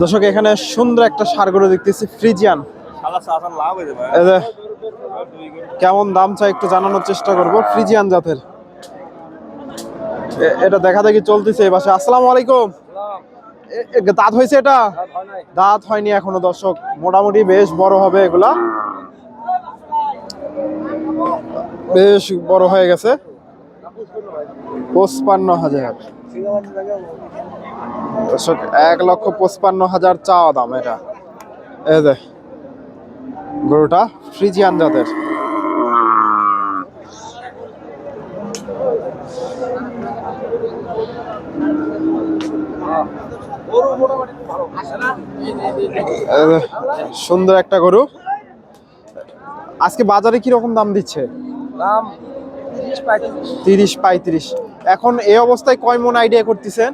দর্শক, এখানে সুন্দর একটা সার গরু দেখতেছি, ফ্রিজিয়ান। কেমন দাম চাই একটু জানানোর চেষ্টা করব, ফ্রিজিয়ান জাতের। এটা দেখা দেখি চলতেছে এই পাশে। আসসালামু আলাইকুম। দাঁত হয়েছে এটা? দাঁত হয়নি এখনও দর্শক, মোটামুটি বেশ বড় হবে এগুলা। বেশ বড় হয়ে গেছে। পঁচপান্ন হাজার। দর্শক এক লক্ষ পঁচপান্ন হাজার চাওয়া দাম এটা। এই যে গরুটা ফ্রিজিয়ান জাতের। সুন্দর একটা গরু। আজকে বাজারে কি রকম দাম দিচ্ছে? দাম তিরিশ পঁয়ত্রিশ। এখন এই অবস্থায় কয় মন আইডিয়া করতেছেন?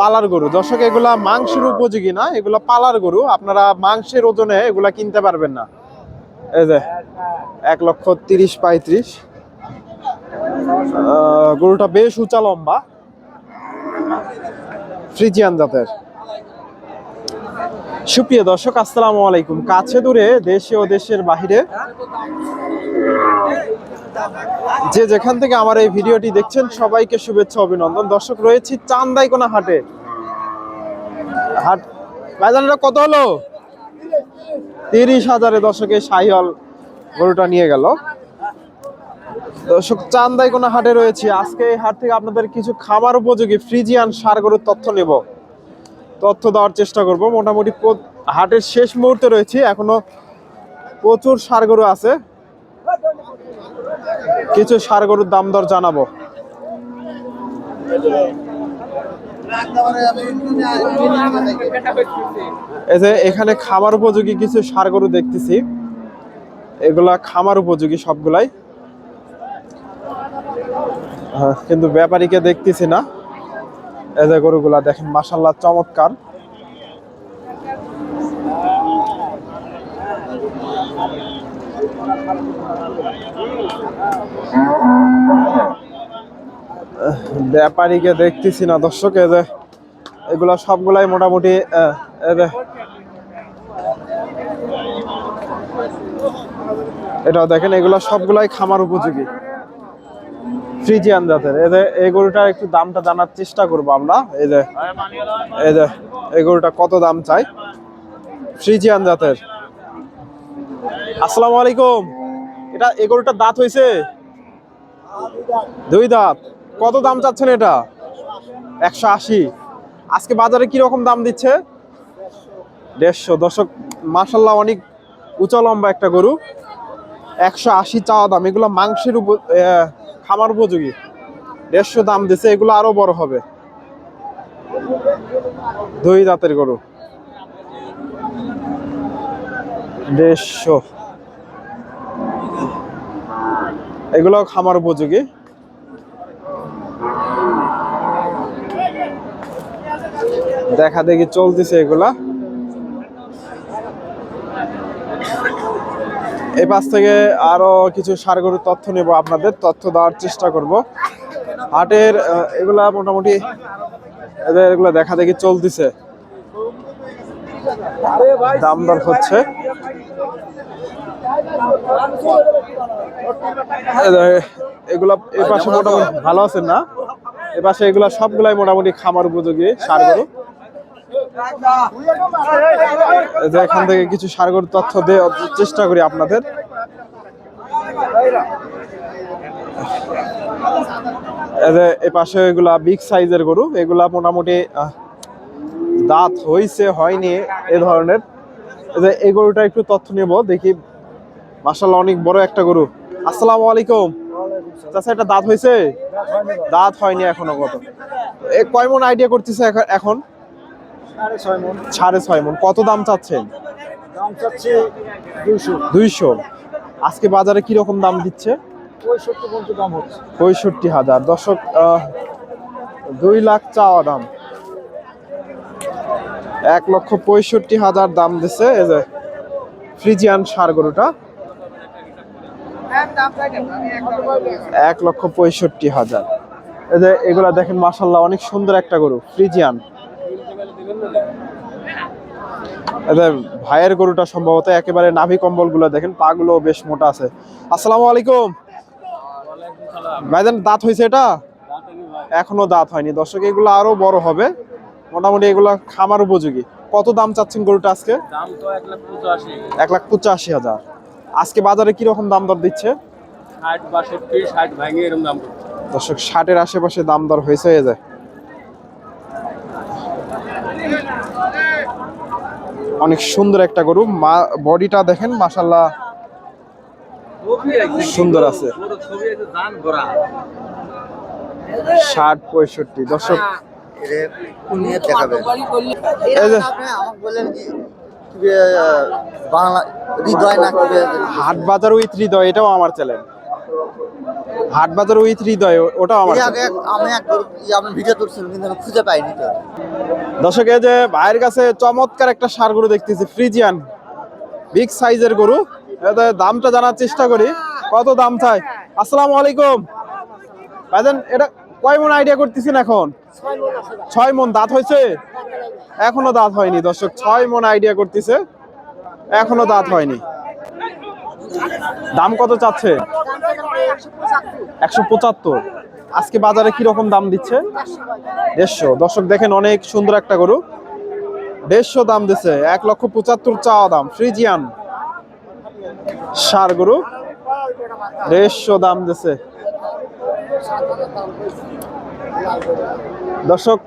পালার গরু দর্শক, এগুলা মাংসের উপযোগী না, এগুলা পালার গরু। আপনারা মাংসের ওজনে এগুলা কিনতে পারবেন না। এই যে, এক লক্ষ তিরিশ পঁয়ত্রিশ। গরুটা বেশ উঁচা লম্বা। ফ্রিজিয়ান জাতের। সুপ্রিয় দর্শক, আসসালামু আলাইকুম। কাছে দূরে দেশে ও দেশের বাহিরে যে যেখান থেকে আমার এই ভিডিওটি দেখছেন, সবাইকে শুভেচ্ছা, অভিনন্দন। দর্শক, রয়েছি চান্দাইকোনা হাটে হাট বাজারটা কত হলো? তিরিশ হাজারে দর্শকে সাহিয়াল গরুটা নিয়ে গেল। দর্শক চান্দাইকোনা হাটে রয়েছি। আজকে এই হাট থেকে আপনাদের কিছু খাবার উপযোগী ফ্রিজিয়ান সার গরুর তথ্য নেব। তথ্য দেওয়ার চেষ্টা করব। মোটামুটি হাটের শেষ মুহূর্তে রয়েছি। এখনও প্রচুর সার গরু আছে। কিছু সার গরুর দাম দর জানাব। এই যে এখানে খামার উপযোগী কিছু সার গরু দেখতেছি। এগুলা খামার উপযোগী সবগুলাই। কিন্তু ব্যাপারীকে দেখতেছি না। এই যে গরুগুলা দেখেন মাসাল্লাহ চমৎকার। ব্যাপারীকে দেখতেছি না দর্শক যে এগুলা সবগুলাই মোটামুটি আহ, এই যে এটা দেখেন এগুলা সবগুলাই খামার উপযোগী। ফ্রিজিয়ান জাতের। এই গরুটার একটু দামটা জানার চেষ্টা করব আমরা। এই যে এই যে এই কত দাম চাই? ফ্রিজিয়ান জাতের। আসসালামু আলাইকুম। এটা এই গরুটার দাঁত হয়েছে? দুই দাঁত। কত দাম চাচ্ছেন এটা? একশো আশি। আজকে বাজারে কি রকম দাম দিচ্ছে? দেড়শো। দশক মাসাল্লাহ অনেক উঁচা লম্বা একটা গরু। একশো আশি চাওয়া দাম। এগুলো মাংসের উপ খামার উপযোগী। দেড়শো দাম দিচ্ছে, এগুলো আরও বড় হবে। দুই দাঁতের গরু। দেড়শো। এগুলো খামার উপযোগী। দেখা দেখি চলতেছে এগুলা। এই পাশ থেকে আরও কিছু সার গরুর তথ্য নেব আপনাদের, তথ্য দেওয়ার চেষ্টা করব। হাটের এগুলা মোটামুটি এদের এগুলো দেখা দেখি চলতেছে। দাম দর হচ্ছে। এগুলা এই পাশে মোটামুটি ভালো আছেন না? এ পাশে এগুলা সবগুলাই মোটামুটি খামার উপযোগী সার গরু। এখান থেকে কিছু সার গরুর তথ্য দেওয়ার চেষ্টা করি আপনাদের। এই পাশে এগুলা বিগ সাইজের গরু। এগুলা মোটামুটি দাঁত হইছে, হয়নি এ ধরনের। এই গরুটা একটু তথ্য নেব, দেখি মাসাল্লাহ অনেক বড় একটা গরু। আসসালামু আলাইকুম। চাচা এটা দাঁত হয়েছে? দাঁত হয়নি এখনও কত? এ কয় মন আইডিয়া করতেছে এখন- সাড়ে ছয় মন। মন। কত দাম চাচ্ছেন? দাম দুইশো। আজকে বাজারে কি রকম দাম দিচ্ছে? পঁয়ষট্টি হাজার। দর্শক দুই লাখ চাওয়া দাম। এক লক্ষ পঁয়ষট্টি হাজার দাম দিচ্ছে। এই ফ্রিজিয়ান সার গরুটা। এক লক্ষ পঁয়ষট্টি হাজার। এই যে এগুলা দেখেন মাশাল্লাহ অনেক সুন্দর একটা গরু ফ্রিজিয়ান। ভাইয়ের গরুটা সম্ভবত একেবারে নাভি কম্বলগুলো দেখেন পা গুলো বেশ মোটা আছে। আসসালামু আলাইকুম। ভাইজান দাঁত হয়েছে এটা? এখনও দাঁত হয়নি। দর্শক এগুলো আরও বড় হবে। মোটামুটি এগুলো খামার উপযোগী। কত দাম চাচ্ছেন গরুটা আজকে? এক লাখ পঁচাশি হাজার। আজকে বাজারে কীরকম দাম দর দিচ্ছে? ষাট বাষট্টি ষাট ভাঙে এরকম দাম দর্শক ষাটের আশেপাশে দাম দর হয়েছে হয়ে যায় অনেক সুন্দর একটা গরু মা বডিটা দেখেন মাসাল্লাহ সুন্দর আছে। ষাট পঁয়ষট্টি। দর্শক দেখাবে এই যে আপনি আমাকে বললেন কি কি, আহ, বাংলা হৃদয় হাট বাজার উইথ হৃদয় এটাও আমার চ্যানেল হাট বাজার উইথ হৃদয় ও- ওটাও আমার আগে আমি আপনার ভিডিও করছিলাম কিন্তু আমি খুঁজে পাইনি তো। দর্শক এই যে ভাইয়ের কাছে চমৎকার একটা সার গরু দেখতেছি ফ্রিজিয়ান। বিগ সাইজের গরু। দামটা জানার চেষ্টা করি। কত দাম চাই? আসসালামু আলাইকুম। ভাইজান এটা কয় মন আইডিয়া করতেছেন এখন? ছয় মন দাঁত হয়েছে? এখনও দাঁত হয়নি দর্শক ছয় মন আইডিয়া করতেছে। এখনও দাঁত হয়নি। দাম কত চাচ্ছে? একশো পঁচাত্তর। আজকে বাজারে কি রকম দাম দিচ্ছে? দেড়শো। দর্শক দেখেন, অনেক সুন্দর একটা গরু। দেড়শো দাম দিছে, এক লক্ষ পঁচাত্তর চাওয়া দাম, ফ্রিজিয়ান সার গরু। দেড়শো দাম দিছে। দর্শক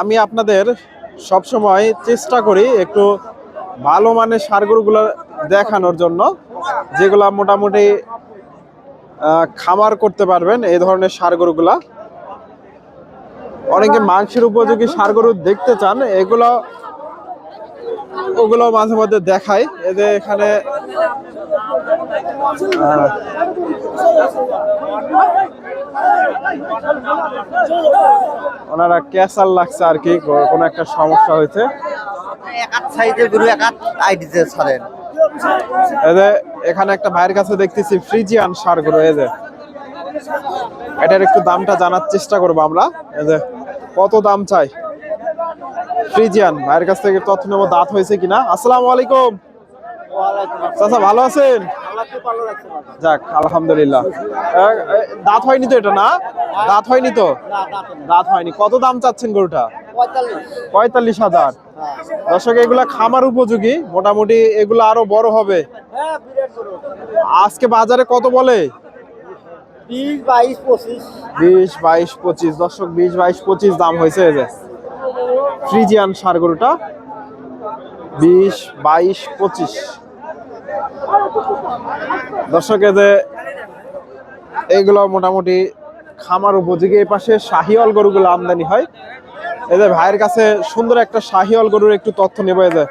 আমি আপনাদের সব সময় চেষ্টা করি একটু ভালো মানের সার গরুগুলো দেখানোর জন্য, যেগুলা মোটামুটি খামার করতে পারবেন এই ধরনের সার গরুগুলা অনেকে মাংসের উপযোগী সার গরু দেখতে চান, এগুলো ওগুলো মাঝে মধ্যে দেখায় এদের এখানে ওনারা ক্যাসাল লাগছে আর কি, কোনো একটা সমস্যা হয়েছে। এক হাত সাইজের গরু এক আইডিতে ছাড়েন। এখানে একটা ভাইয়ের কাছে দেখতেছি ফ্রিজিয়ান সার গরু এই যে। এটার একটু দামটা জানার চেষ্টা করব আমরা। এই যে, কত দাম চাই? ফ্রিজিয়ান, ভাইয়ের কাছ থেকে তথ্য নেব, দাঁত হয়েছে কিনা। আসসালামু আলাইকুম। ভালো আছেন? যাক, আলহামদুলিল্লাহ। দাঁত হয়নি তো এটা, না? দাঁত হয়নি তো? দাঁত হয়নি। কত দাম চাচ্ছেন গরুটা? পঁয়তাল্লিশ। হাজার। দর্শক এগুলা খামার উপযোগী। মোটামুটি এগুলো আরও বড় হবে। হ্যাঁ আজকে বাজারে কত বলে? বিশ বাইশ পঁচিশ। দর্শক বিশ বাইশ পঁচিশ দাম হয়েছে এই যে। ফ্রিজিয়ান সার গরুটা। বিশ বাইশ পঁচিশ। দর্শক যে এগুলো মোটামুটি খামার উপযোগী। এই পাশে শাহিওয়াল গরুগুলো আমদানি হয়। এই যে ভাইয়ের কাছে সুন্দর একটা শাহিওয়াল গরুর একটু তথ্য নেব এই যে।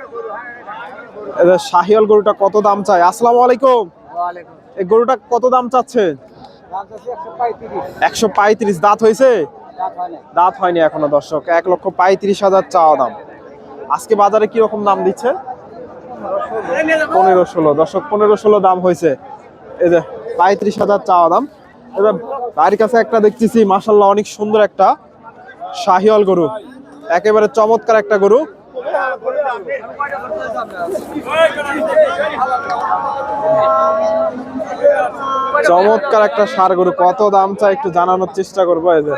এই যে শাহিওয়াল গরুটা কত দাম চাই আসসালামু আলাইকুম। এই গরুটা কত দাম চাচ্ছে? একশো পঁয়ত্রিশ। দাঁত হয়েছে? হয় দাঁত হয়নি এখনও দর্শক। এক লক্ষ পঁয়ত্রিশ হাজার চাওয়া দাম। আজকে বাজারে কি রকম দাম দিচ্ছে? পনেরো ষোলো। দর্শক পনেরো ষোলো দাম হয়েছে। এই যে পঁয়ত্রিশ হাজার চাওয়া দাম। এবার বাড়ির কাছে একটা দেখতেছি মাসাল্লাহ অনেক সুন্দর একটা শাহিওয়াল গরু। একেবারে চমৎকার একটা গরু। চমৎকার একটা সার গরু। কত দাম চাই একটু জানানোর চেষ্টা করব এই যে।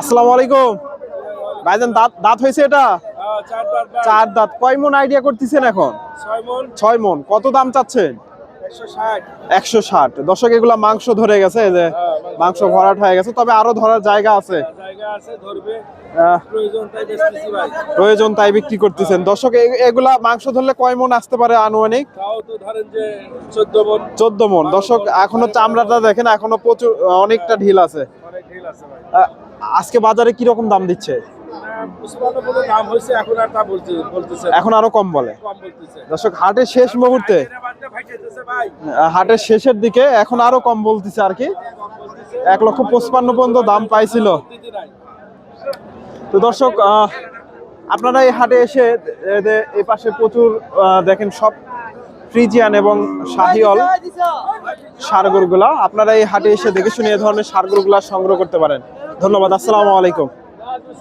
আসসালামু আলাইকুম। ভাইজান দাঁত দাঁত হয়েছে এটা? চার দাঁত। কয় মন আইডিয়া করতেছেন এখন? ছয় মন। ছয় মন। কত দাম চাচ্ছেন? একশো ষাট। দর্শক এগুলা মাংস ধরে গেছে যে মাংস ভরাট হয়ে গেছে তবে আরও ধরার জায়গা আছে। আহ, প্রয়োজন তাই বিক্রি করতেছেন। দর্শক এগুলা মাংস ধরলে কয় মন আসতে পারে আনুমানিক? চোদ্দ মন। দর্শক এখনও চামড়াটা দেখেন এখনও প্রচুর অনেকটা ঢিল আছে। অনেক ঢিল আছে আজকে বাজারে কি রকম দাম দিচ্ছে। এখন আরও কম বলে। দর্শক হাটের শেষ মুহূর্তে হাটের শেষের দিকে, এখন আরও কম বলতেছে আর কি। এক লক্ষ পঁচপান্ন পর্যন্ত দাম পাইছিল। তো দর্শক আপনারা এই হাটে এসে এই পাশে প্রচুর দেখেন সব ফ্রিজিয়ান এবং শাহিওল সারগরগুলা। আপনারা এই হাটে এসে দেখে শুনে এই ধরনের সারগরগুলা সংগ্রহ করতে পারেন। ধন্যবাদ, আসসালামু আলাইকুম।